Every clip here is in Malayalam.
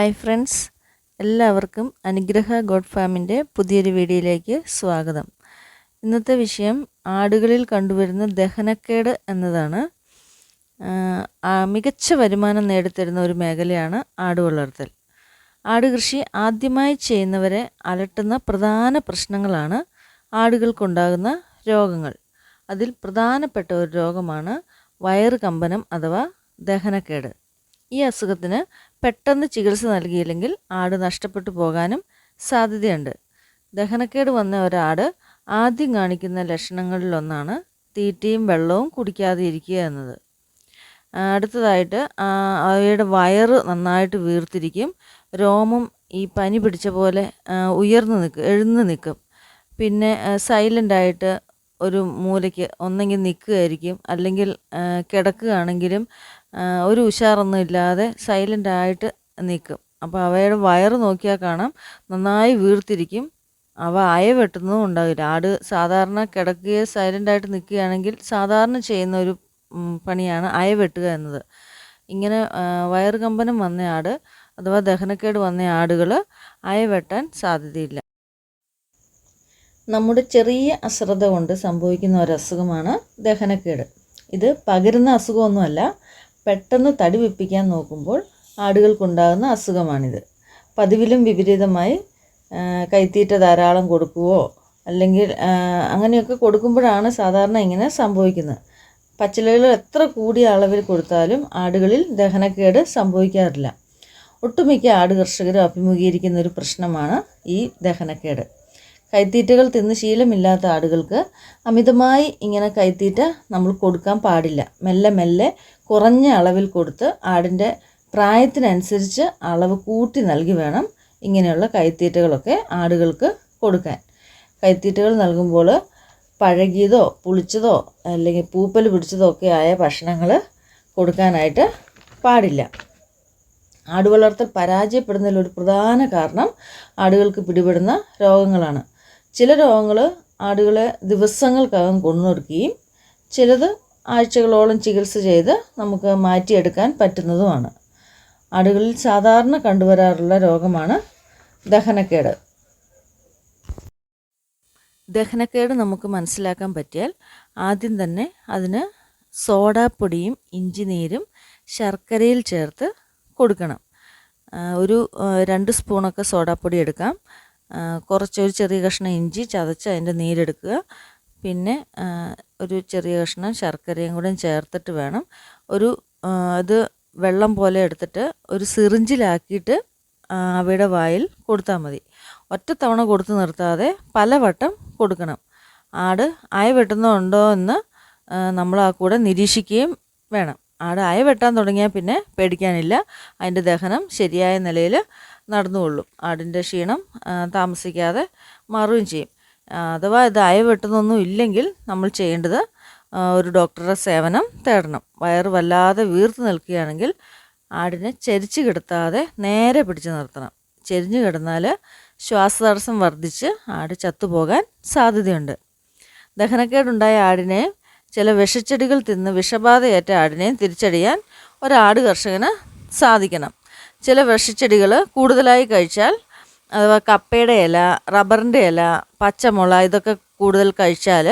ഹായ് ഫ്രണ്ട്സ് എല്ലാവർക്കും അനുഗ്രഹ ഗോഡ് ഫാമിന്റെ പുതിയൊരു വീഡിയോയിലേക്ക് സ്വാഗതം. ഇന്നത്തെ വിഷയം ആടുകളിൽ കണ്ടുവരുന്ന ദഹനക്കേട് എന്നതാണ്. മികച്ച വരുമാനം നേടിത്തരുന്ന ഒരു മേഖലയാണ് ആട് വളർത്തൽ. ആട് കൃഷി ആദ്യമായി ചെയ്യുന്നവരെ അലട്ടുന്ന പ്രധാന പ്രശ്നങ്ങളാണ് ആടുകൾക്കുണ്ടാകുന്ന രോഗങ്ങൾ. അതിൽ പ്രധാനപ്പെട്ട ഒരു രോഗമാണ് വയറ് കമ്പനം അഥവാ ദഹനക്കേട്. ഈ അസുഖത്തിന് പെട്ടെന്ന് ചികിത്സ നൽകിയില്ലെങ്കിൽ ആട് നഷ്ടപ്പെട്ടു പോകാനും സാധ്യതയുണ്ട്. ദഹനക്കേട് വന്ന ഒരാട് ആദ്യം കാണിക്കുന്ന ലക്ഷണങ്ങളിലൊന്നാണ് തീറ്റയും വെള്ളവും കുടിക്കാതെ ഇരിക്കുക എന്നത്. അടുത്തതായിട്ട് അവയുടെ വയറ് നന്നായിട്ട് വീർത്തിരിക്കും രോമം ഈ പനി പിടിച്ച പോലെ ഉയർന്നു നിൽക്കും എഴുന്നു നിൽക്കും പിന്നെ സൈലന്റായിട്ട് ഒരു മൂലയ്ക്ക് ഒന്നെങ്കിൽ നിൽക്കുകയായിരിക്കും. അല്ലെങ്കിൽ കിടക്കുകയാണെങ്കിലും ഒരു ഉഷാറൊന്നും ഇല്ലാതെ സൈലന്റായിട്ട് നിൽക്കും. അപ്പോൾ അവയുടെ വയറ് നോക്കിയാൽ കാണാം. നന്നായി വീർത്തിരിക്കും. അവ അയ വെട്ടുന്നതും ഉണ്ടാവില്ല. ആട് സാധാരണ കിടക്കുകയോ സൈലന്റായിട്ട് നിൽക്കുകയാണെങ്കിൽ സാധാരണ ചെയ്യുന്ന ഒരു പണിയാണ് അയ വെട്ടുക എന്നത്. ഇങ്ങനെ വയറുകമ്പനം കമ്പനം വന്ന ആട് അഥവാ ദഹനക്കേട് വന്ന ആടുകൾ അയ വെട്ടാൻ സാധ്യതയില്ല. നമ്മുടെ ചെറിയ അശ്രദ്ധ കൊണ്ട് സംഭവിക്കുന്ന ഒരു അസുഖമാണ് ദഹനക്കേട്. ഇത് പകരുന്ന അസുഖമൊന്നുമല്ല പെട്ടെന്ന് തടി വെപ്പിക്കാൻ നോക്കുമ്പോൾ ആടുകൾക്കുണ്ടാകുന്ന അസുഖമാണിത്. പതിവിലും വിപരീതമായി കൈത്തീറ്റ ധാരാളം കൊടുക്കുവോ അല്ലെങ്കിൽ അങ്ങനെയൊക്കെ കൊടുക്കുമ്പോഴാണ് സാധാരണ ഇങ്ങനെ സംഭവിക്കുന്നത്. പച്ചിലകൾ എത്ര കൂടിയ അളവിൽ കൊടുത്താലും ആടുകളിൽ ദഹനക്കേട് സംഭവിക്കാറില്ല. ഒട്ടുമിക്ക ആട് കർഷകരും അഭിമുഖീകരിക്കുന്ന ഒരു പ്രശ്നമാണ് ഈ ദഹനക്കേട്. കൈത്തീറ്റകൾ തിന്ന് ശീലമില്ലാത്ത ആടുകൾക്ക് അമിതമായി ഇങ്ങനെ കൈത്തീറ്റ നമ്മൾ കൊടുക്കാൻ പാടില്ല. മെല്ലെ മെല്ലെ കുറഞ്ഞ അളവിൽ കൊടുത്ത് ആടിന്റെ പ്രായത്തിനനുസരിച്ച് അളവ് കൂട്ടി നൽകി വേണം ഇങ്ങനെയുള്ള കൈത്തീറ്റകളൊക്കെ ആടുകൾക്ക് കൊടുക്കാൻ. കൈത്തീറ്റകൾ നൽകുമ്പോൾ പഴകിയതോ പുളിച്ചതോ അല്ലെങ്കിൽ പൂപ്പൽ പിടിച്ചതോ ഒക്കെ ആയ ഭക്ഷണങ്ങൾ കൊടുക്കാനായിട്ട് പാടില്ല. ആടുവളർത്തൽ പരാജയപ്പെടുന്നതിൽ ഒരു പ്രധാന കാരണം ആടുകൾക്ക് പിടിപെടുന്ന രോഗങ്ങളാണ്. ചില രോഗങ്ങൾ ആടുകളെ ദിവസങ്ങൾക്കകം കൊന്നൊടുക്കുകയും ചിലത് ആഴ്ചകളോളം ചികിത്സ ചെയ്ത് നമുക്ക് മാറ്റിയെടുക്കാൻ പറ്റുന്നതുമാണ്. ആടുകളിൽ സാധാരണ കണ്ടുവരാറുള്ള രോഗമാണ് ദഹനക്കേട്. ദഹനക്കേട് നമുക്ക് മനസ്സിലാക്കാൻ പറ്റിയാൽ ആദ്യം തന്നെ അതിന് സോഡാപ്പൊടിയും ഇഞ്ചി നീരും ശർക്കരയിൽ ചേർത്ത് കൊടുക്കണം. ഒരു രണ്ട് സ്പൂണൊക്കെ സോഡാപ്പൊടി എടുക്കാം. കുറച്ച് ഒരു ചെറിയ കഷ്ണം ഇഞ്ചി ചതച്ച് അതിന്റെ നീരെടുക്കുക. പിന്നെ ഒരു ചെറിയ കഷ്ണം ശർക്കരയും കൂടെ ചേർത്തിട്ട് വേണം. ഒരു അത് വെള്ളം പോലെ എടുത്തിട്ട് ഒരു സിറിഞ്ചിലാക്കിയിട്ട് അവയുടെ വായിൽ കൊടുത്താൽ മതി. ഒറ്റത്തവണ കൊടുത്ത് നിർത്താതെ പലവട്ടം കൊടുക്കണം. ആട് അയ വെട്ടുന്നുണ്ടോ എന്ന് നമ്മൾ ആ കൂടെ നിരീക്ഷിക്കുകയും വേണം. ആട് അയ വെട്ടാൻ തുടങ്ങിയാൽ പിന്നെ പേടിക്കാനില്ല. അതിന്റെ ദഹനം ശരിയായ നിലയിൽ നടന്നുകൊള്ളും. ആടിന്റെ ക്ഷീണം താമസിക്കാതെ മാറുകയും ചെയ്യും. അഥവാ ഇത് അയ വെട്ടുന്നൊന്നും ഇല്ലെങ്കിൽ നമ്മൾ ചെയ്യേണ്ടത് ഒരു ഡോക്ടറുടെ സേവനം തേടണം. വയറ് വല്ലാതെ വീർത്ത് നിൽക്കുകയാണെങ്കിൽ ആടിനെ ചരിച്ച് കിടത്താതെ നേരെ പിടിച്ചു നിർത്തണം. ചെരിഞ്ഞു കിടന്നാൽ ശ്വാസതടസ്സം വർദ്ധിച്ച് ആട് ചത്തുപോകാൻ സാധ്യതയുണ്ട്. ദഹനക്കേടുണ്ടായ ആടിനെ ചില വിഷച്ചെടികൾ തിന്ന് വിഷബാധയേറ്റ ആടിനെയും തിരിച്ചടിയാൻ ഒരാട് കർഷകന് സാധിക്കണം. ചില വിഷച്ചെടികൾ കൂടുതലായി കഴിച്ചാൽ അഥവാ കപ്പയുടെ ഇല റബ്ബറിന്റെ ഇല പച്ചമുള ഇതൊക്കെ കൂടുതൽ കഴിച്ചാൽ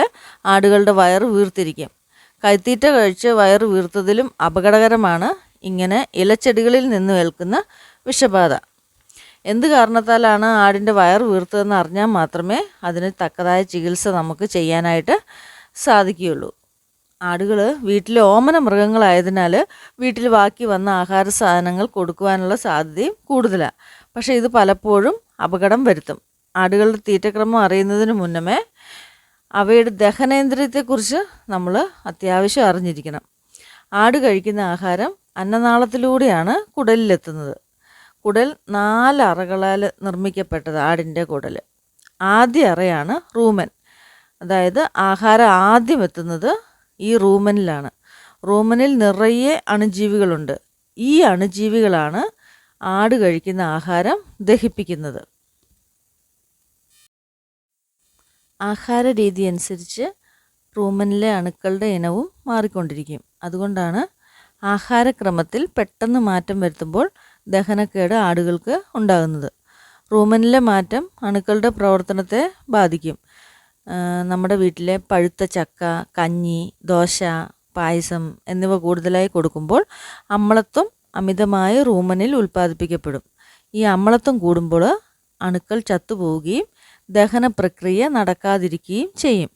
ആടുകളുടെ വയറ് വീർത്തിരിക്കും. കൈത്തീറ്റ കഴിച്ച് വയറ് വീർത്തതിലും അപകടകരമാണ് ഇങ്ങനെ ഇലച്ചെടികളിൽ നിന്ന് ഏൽക്കുന്ന വിഷബാധ. എന്ത് കാരണത്താലാണ് ആടിന്റെ വയർ വീർത്തതെന്ന് അറിഞ്ഞാൽ മാത്രമേ അതിന് തക്കതായ ചികിത്സ നമുക്ക് ചെയ്യാനായിട്ട് സാധിക്കുകയുള്ളൂ. ആടുകൾ വീട്ടിലെ ഓമന മൃഗങ്ങളായതിനാൽ വീട്ടിൽ ബാക്കി വന്ന ആഹാര സാധനങ്ങൾ കൊടുക്കുവാനുള്ള സാധ്യതയും കൂടുതലാണ് പക്ഷേ ഇത് പലപ്പോഴും അപകടം വരുത്തും. ആടുകളുടെ തീറ്റക്രമം അറിയുന്നതിന് മുന്നമേ അവയുടെ ദഹനേന്ദ്രിയത്തെക്കുറിച്ച് നമ്മൾ അത്യാവശ്യം അറിഞ്ഞിരിക്കണം. ആട് കഴിക്കുന്ന ആഹാരം അന്നനാളത്തിലൂടെയാണ് കുടലിലെത്തുന്നത്. കുടൽ നാല് അറകളാൽ നിർമ്മിക്കപ്പെട്ടത് ആടിന്റെ കുടൽ ആദ്യ അറയാണ് റൂമൻ. അതായത് ആഹാരം ആദ്യം എത്തുന്നത് ഈ റൂമനിലാണ്. റൂമനിൽ നിറയെ അണുജീവികളുണ്ട്. ഈ അണുജീവികളാണ് ആട് കഴിക്കുന്ന ആഹാരം ദഹിപ്പിക്കുന്നത്. ആഹാര രീതി അനുസരിച്ച് റൂമനിലെ അണുക്കളുടെ ഇനവും മാറിക്കൊണ്ടിരിക്കും. അതുകൊണ്ടാണ് ആഹാരക്രമത്തിൽ പെട്ടെന്ന് മാറ്റം വരുത്തുമ്പോൾ ദഹനക്കേട് ആടുകൾക്ക് ഉണ്ടാകുന്നത്. റൂമനിലെ മാറ്റം അണുക്കളുടെ പ്രവർത്തനത്തെ ബാധിക്കും. നമ്മുടെ വീട്ടിലെ പഴുത്ത ചക്ക കഞ്ഞി ദോശ പായസം എന്നിവ കൂടുതലായി കൊടുക്കുമ്പോൾ അമ്ലത്വം അമിതമായി റൂമനിൽ ഉൽപ്പാദിപ്പിക്കപ്പെടും. ഈ അമ്ലത്വം കൂടുമ്പോൾ അണുക്കൾ ചത്തുപോവുകയും ദഹന പ്രക്രിയ നടക്കാതിരിക്കുകയും ചെയ്യും.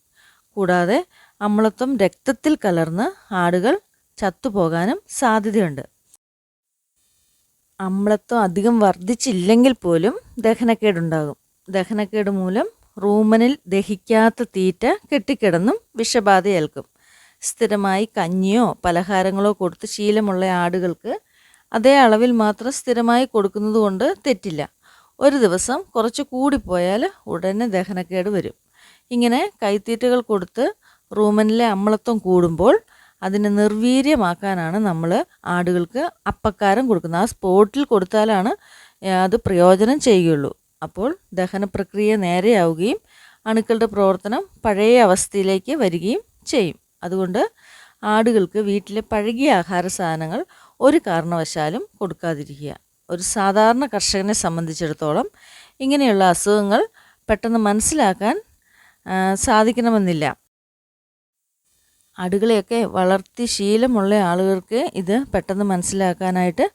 കൂടാതെ അമ്ലത്വം രക്തത്തിൽ കലർന്ന് ആടുകൾ ചത്തുപോകാനും സാധ്യതയുണ്ട്. അമ്ലത്വം അധികം വർദ്ധിച്ചില്ലെങ്കിൽ പോലും ദഹനക്കേടുണ്ടാകും. ദഹനക്കേട് മൂലം റൂമനിൽ ദഹിക്കാത്ത തീറ്റ കെട്ടിക്കിടന്നും വിഷബാധയേൽക്കും. സ്ഥിരമായി കഞ്ഞിയോ പലഹാരങ്ങളോ കൊടുത്ത് ശീലമുള്ള ആടുകൾക്ക് അതേ അളവിൽ മാത്രം സ്ഥിരമായി കൊടുക്കുന്നത് കൊണ്ട് തെറ്റില്ല. ഒരു ദിവസം കുറച്ച് കൂടിപ്പോയാൽ ഉടനെ ദഹനക്കേട് വരും. ഇങ്ങനെ കൈത്തീറ്റകൾ കൊടുത്ത് റൂമനിലെ അമ്ലത്വം കൂടുമ്പോൾ അതിനെ നിർവീര്യമാക്കാനാണ് നമ്മൾ ആടുകൾക്ക് അപ്പക്കാരം കൊടുക്കുന്നത്. ആ സ്പോട്ടിൽ കൊടുത്താലാണ് അത് പ്രയോജനം ചെയ്യുകയുള്ളൂ അപ്പോൾ ദഹന പ്രക്രിയ നേരെയാവുകയും അണുക്കളുടെ പ്രവർത്തനം പഴയ അവസ്ഥയിലേക്ക് വരികയും ചെയ്യും. അതുകൊണ്ട് ആടുകൾക്ക് വീട്ടിലെ പഴകിയ ആഹാര സാധനങ്ങൾ ഒരു കാരണവശാലും കൊടുക്കാതിരിക്കുക. ഒരു സാധാരണ കർഷകനെ സംബന്ധിച്ചിടത്തോളം ഇങ്ങനെയുള്ള അസുഖങ്ങൾ പെട്ടെന്ന് മനസ്സിലാക്കാൻ സാധിക്കണമെന്നില്ല. ആടുകളെയൊക്കെ വളർത്തി ശീലമുള്ള ആളുകൾക്ക് ഇത് പെട്ടെന്ന് മനസ്സിലാക്കാനായിട്ട്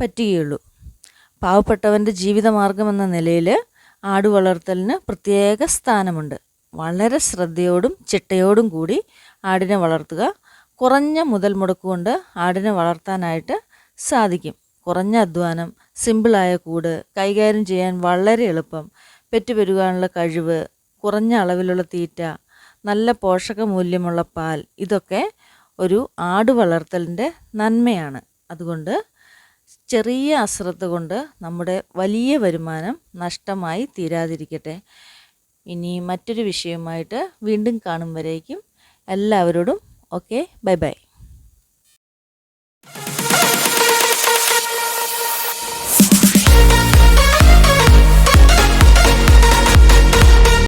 പറ്റുകയുള്ളൂ. പാവപ്പെട്ടവന്റെ ജീവിതമാർഗം എന്ന നിലയിൽ ആട് വളർത്തലിന് പ്രത്യേക സ്ഥാനമുണ്ട്. വളരെ ശ്രദ്ധയോടും ചിട്ടയോടും കൂടി ആടിനെ വളർത്തുക കുറഞ്ഞ മുതൽ മുടക്കുകൊണ്ട് ആടിനെ വളർത്താനായിട്ട് സാധിക്കും. കുറഞ്ഞ അധ്വാനം സിമ്പിളായ കൂട് കൈകാര്യം ചെയ്യാൻ വളരെ എളുപ്പം പെറ്റുപെരുകാനുള്ള കഴിവ് കുറഞ്ഞ അളവിലുള്ള തീറ്റ നല്ല പോഷകമൂല്യമുള്ള പാൽ ഇതൊക്കെ ഒരു ആട് വളർത്തലിന്റെ നന്മയാണ്. അതുകൊണ്ട് ചെറിയ അശ്രദ്ധ കൊണ്ട് നമ്മുടെ വലിയ വരുമാനം നഷ്ടമായി തീരാതിരിക്കട്ടെ. ഇനി മറ്റൊരു വിഷയവുമായിട്ട് വീണ്ടും കാണും വരേക്കും. എല്ലാവരോടും ഓക്കെ ബൈ ബൈ.